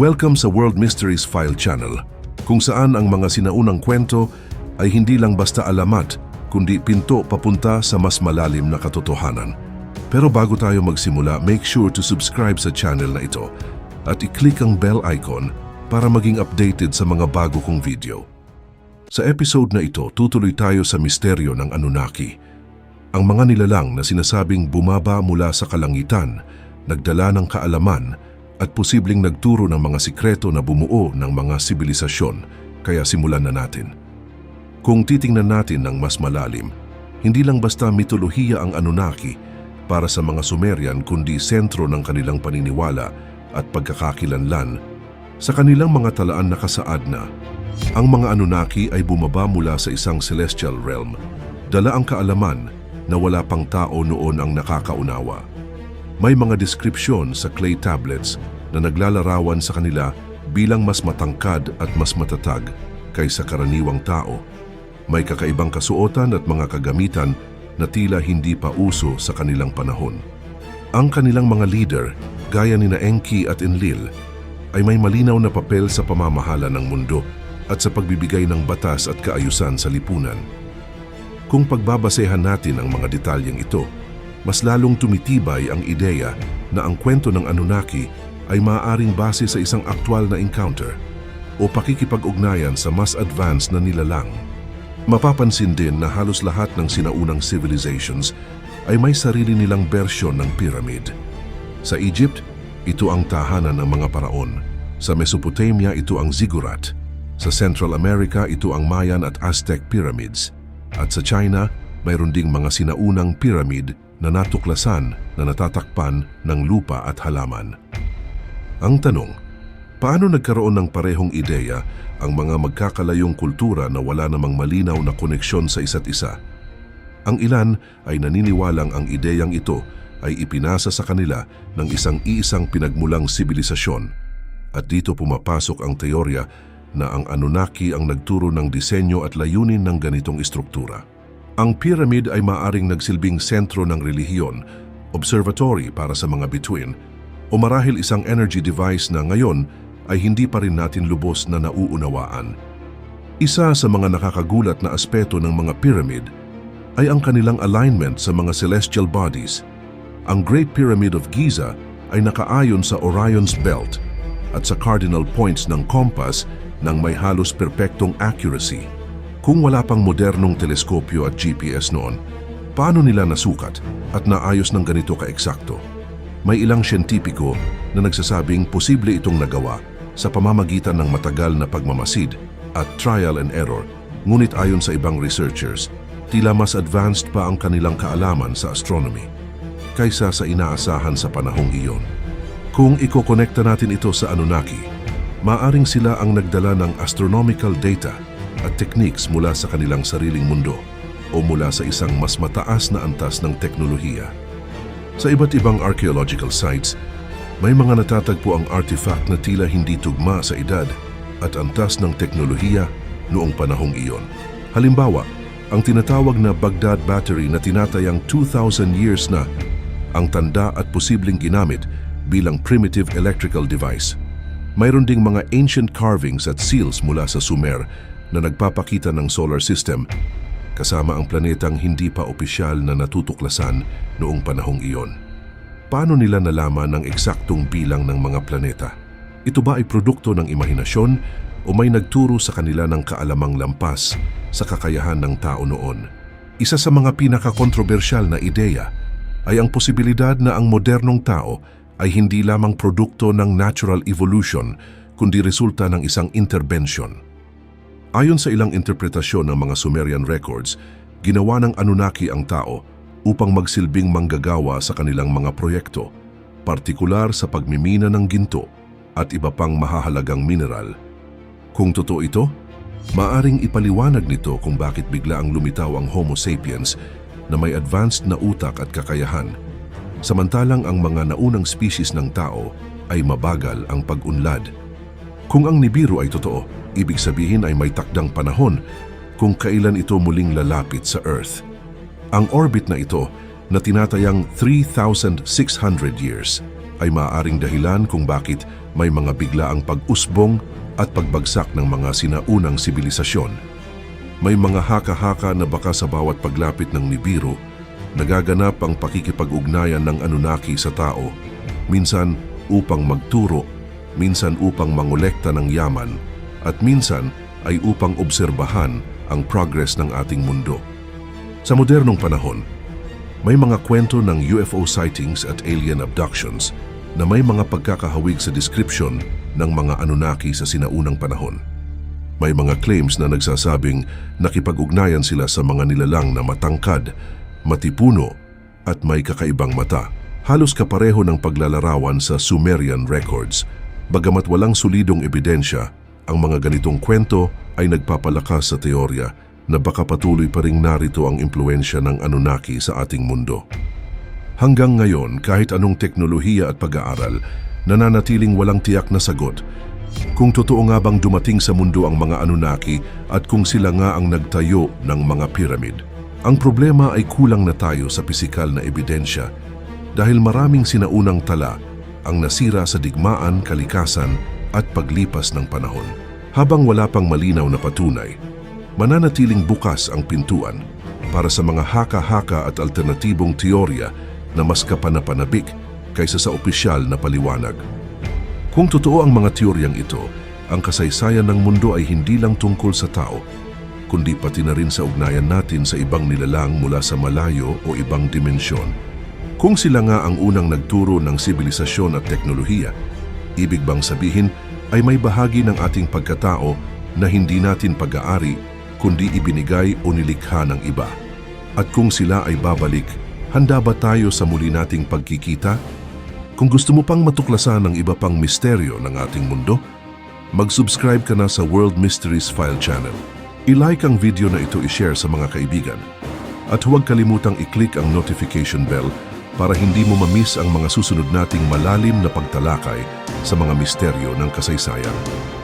Welcome sa World Mysteries File Channel, kung saan ang mga sinaunang kwento ay hindi lang basta alamat, kundi pinto papunta sa mas malalim na katotohanan. Pero bago tayo magsimula, make sure to subscribe sa channel na ito at i-click ang bell icon para maging updated sa mga bago kong video. Sa episode na ito, tutuloy tayo sa misteryo ng Anunnaki. Ang mga nilalang na sinasabing bumaba mula sa kalangitan, nagdala ng kaalaman at posibleng nagturo ng mga sikreto na bumuo ng mga sibilisasyon, kaya simulan na natin. Kung titingnan natin ng mas malalim, hindi lang basta mitolohiya ang Anunnaki para sa mga Sumerian kundi sentro ng kanilang paniniwala at pagkakakilanlan. Sa kanilang mga talaan nakasaad na, ang mga Anunnaki ay bumaba mula sa isang celestial realm, dala ang kaalaman na wala pang tao noon ang nakakaunawa. May mga deskripsyon sa clay tablets na naglalarawan sa kanila bilang mas matangkad at mas matatag kaysa karaniwang tao. May kakaibang kasuotan at mga kagamitan na tila hindi pa uso sa kanilang panahon. Ang kanilang mga leader, gaya ni Enki at Enlil, ay may malinaw na papel sa pamamahala ng mundo at sa pagbibigay ng batas at kaayusan sa lipunan. Kung pagbabasehan natin ang mga detalyeng ito, mas lalong tumitibay ang ideya na ang kwento ng Anunnaki ay maaaring base sa isang aktwal na encounter o pakikipag-ugnayan sa mas advanced na nilalang. Mapapansin din na halos lahat ng sinaunang civilizations ay may sarili nilang bersyon ng pyramid. Sa Egypt, ito ang tahanan ng mga paraon. Sa Mesopotamia, ito ang ziggurat. Sa Central America, ito ang Mayan at Aztec pyramids. At sa China, mayroon ding mga sinaunang pyramid na natuklasan na natatakpan ng lupa at halaman. Ang tanong, paano nagkaroon ng parehong ideya ang mga magkakalayong kultura na wala namang malinaw na koneksyon sa isa't isa? Ang ilan ay naniniwalang ang ideyang ito ay ipinasa sa kanila ng isang iisang pinagmulang sibilisasyon. At dito pumapasok ang teorya na ang Anunnaki ang nagturo ng disenyo at layunin ng ganitong istruktura. Ang pyramid ay maaring nagsilbing sentro ng relihiyon, observatory para sa mga bituin, o marahil isang energy device na ngayon ay hindi pa rin natin lubos na nauunawaan. Isa sa mga nakakagulat na aspeto ng mga pyramid ay ang kanilang alignment sa mga celestial bodies. Ang Great Pyramid of Giza ay nakaayon sa Orion's Belt at sa cardinal points ng compass ng may halos perpektong accuracy. Kung wala pang modernong teleskopyo at GPS noon, paano nila nasukat at naayos ng ganito ka-eksakto? May ilang siyentipiko na nagsasabing posible itong nagawa sa pamamagitan ng matagal na pagmamasid at trial and error. Ngunit ayon sa ibang researchers, tila mas advanced pa ang kanilang kaalaman sa astronomy kaysa sa inaasahan sa panahong iyon. Kung ikokonekta natin ito sa Anunnaki, maaring sila ang nagdala ng astronomical data at techniques mula sa kanilang sariling mundo o mula sa isang mas mataas na antas ng teknolohiya. Sa iba't ibang archaeological sites, may mga natatagpo ang artifact na tila hindi tugma sa edad at antas ng teknolohiya noong panahong iyon. Halimbawa, ang tinatawag na Baghdad Battery na tinatayang 2,000 years na ang tanda at posibleng ginamit bilang primitive electrical device. Mayroon ding mga ancient carvings at seals mula sa Sumer na nagpapakita ng solar system kasama ang planetang hindi pa opisyal na natutuklasan noong panahong iyon. Paano nila nalaman ang eksaktong bilang ng mga planeta? Ito ba ay produkto ng imahinasyon o may nagturo sa kanila ng kaalamang lampas sa kakayahan ng tao noon? Isa sa mga pinakakontrobersyal na ideya ay ang posibilidad na ang modernong tao ay hindi lamang produkto ng natural evolution kundi resulta ng isang intervention. Ayon sa ilang interpretasyon ng mga Sumerian records, ginawa ng Anunnaki ang tao upang magsilbing manggagawa sa kanilang mga proyekto, partikular sa pagmimina ng ginto at iba pang mahahalagang mineral. Kung totoo ito, maaring ipaliwanag nito kung bakit bigla ang lumitaw ang Homo sapiens na may advanced na utak at kakayahan, samantalang ang mga naunang species ng tao ay mabagal ang pag-unlad. Kung ang Nibiru ay totoo, ibig sabihin ay may takdang panahon kung kailan ito muling lalapit sa Earth. Ang orbit na ito na tinatayang 3,600 years ay maaaring dahilan kung bakit may mga biglaang pag-usbong at pagbagsak ng mga sinaunang sibilisasyon. May mga haka-haka na baka sa bawat paglapit ng Nibiru, nagaganap ang pakikipag-ugnayan ng Anunnaki sa tao, minsan upang magturo, minsan upang mangolekta ng yaman, at minsan ay upang obserbahan ang progress ng ating mundo. Sa modernong panahon, may mga kwento ng UFO sightings at alien abductions na may mga pagkakahawig sa description ng mga Anunnaki sa sinaunang panahon. May mga claims na nagsasabing nakipag-ugnayan sila sa mga nilalang na matangkad, matipuno at may kakaibang mata. Halos kapareho ng paglalarawan sa Sumerian records. Bagamat walang solidong ebidensya, ang mga ganitong kwento ay nagpapalakas sa teorya na baka patuloy pa ring narito ang impluensya ng Anunnaki sa ating mundo. Hanggang ngayon, kahit anong teknolohiya at pag-aaral, nananatiling walang tiyak na sagot kung totoo nga bang dumating sa mundo ang mga Anunnaki at kung sila nga ang nagtayo ng mga pyramid. Ang problema ay kulang na tayo sa pisikal na ebidensya dahil maraming sinaunang tala ang nasira sa digmaan, kalikasan at paglipas ng panahon. Habang wala pang malinaw na patunay, mananatiling bukas ang pintuan para sa mga haka-haka at alternatibong teorya na mas kapanapanabik kaysa sa opisyal na paliwanag. Kung totoo ang mga teoryang ito, ang kasaysayan ng mundo ay hindi lang tungkol sa tao, kundi pati na rin sa ugnayan natin sa ibang nilalang mula sa malayo o ibang dimensyon. Kung sila nga ang unang nagturo ng sibilisasyon at teknolohiya, ibig bang sabihin ay may bahagi ng ating pagkatao na hindi natin pag-aari kundi ibinigay o nilikha ng iba. At kung sila ay babalik, handa ba tayo sa muli nating pagkikita? Kung gusto mo pang matuklasan ng iba pang misteryo ng ating mundo, mag-subscribe ka na sa World Mysteries File Channel. I-like ang video na ito i-share sa mga kaibigan. At huwag kalimutang i-click ang notification bell para hindi mo mamiss ang mga susunod nating malalim na pagtalakay sa mga misteryo ng kasaysayan.